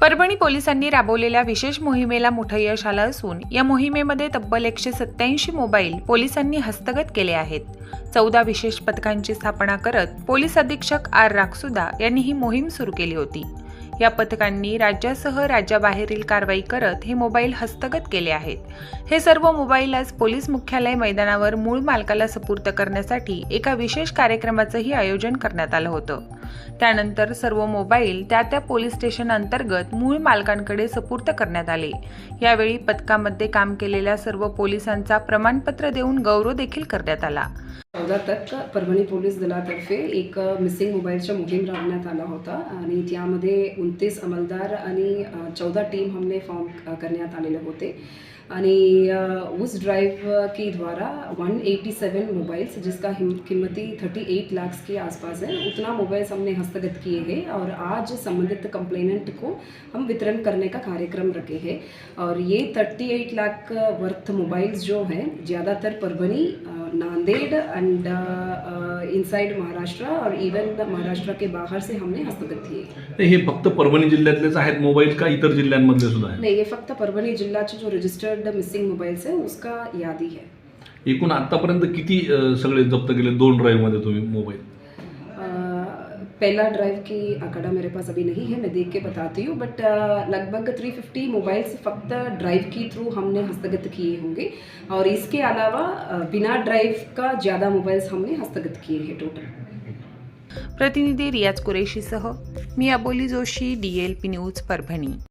परभणी पोलिसांनी राबवलेल्या विशेष मोहिमेला मोठं यश आलं असून या मोहिमेमध्ये तब्बल एकशे सत्याऐंशी मोबाईल पोलिसांनी हस्तगत केले आहेत. चौदा विशेष पथकांची स्थापना करत पोलीस अधीक्षक आर राखसुदा यांनी ही मोहीम सुरू केली होती. या पथकांनी राज्यासह राज्याबाहेरील कारवाई करत हे मोबाईल हस्तगत केले आहेत. हे सर्व मोबाईल आज पोलीस मुख्यालय मैदानावर मूळ मालकाला सुपूर्त करण्यासाठी एका विशेष कार्यक्रमाचंही आयोजन करण्यात आलं होतं. त्यानंतर सर्व मोबाईल त्या त्या पोलीस स्टेशन अंतर्गत मूळ मालकांकडे सुपूर्त करण्यात आले. यावेळी पथकामध्ये काम केलेल्या सर्व पोलिसांचा प्रमाणपत्र देऊन गौरव देखील करण्यात आला. चौदा तक परभणी पोलीस दलातर्फे एक मिसिंग मोबाईलचा मोहीम राबवण्यात आला होता आणि त्यामध्ये उनतीस अंमलदार आणि चौदा टीम हमने फॉर्म करण्यात होते। उस ड्राइव के द्वारा 187 मोबाइल्स जिसका कीमती 38 लाख के आसपास है, उतना मोबाइल्स हमने हस्तगत किए हैं और आज संबंधित कंप्लेनेंट को हम वितरण करने का कार्यक्रम रखे हैं। और ये 38 लाख वर्थ मोबाइल्स जो हैं, ज़्यादातर परभनी नांदेड़ एंड इनसाइड महाराष्ट्र और इवन महाराष्ट्र के बाहर से हमने हस्तगत किए। नाही, हे फक्त परभणी जिल्ह्यातलेच आहेत मोबाईल का इतर जिल्ह्यांमधले सुद्धा आहेत? नहीं ये फक्त परभणी जिल्ह्याचे जो रजिस्टर्ड मिसिंग मोबाइल्स है उसका यादी है। एकूण आतापर्यंत किती अ, सगळे जप्त केले? दोन ड्राईव्हमध्ये तुम्ही मोबाईल? पहला ड्राइव की आंकड़ा मेरे पास अभी नहीं है मैं देख के बताती हूँ बट uh, लगभग 350 मोबाइल्स फक्त ड्राइव के थ्रू हमने हस्तगत किए होंगे और इसके अलावा uh, बिना ड्राइव का ज़्यादा मोबाइल्स हमने हस्तगत किए हैं टोटल प्रतिनिधी रियाज कुरेशीसह मी Aboli Joshi D L P news Parbhani.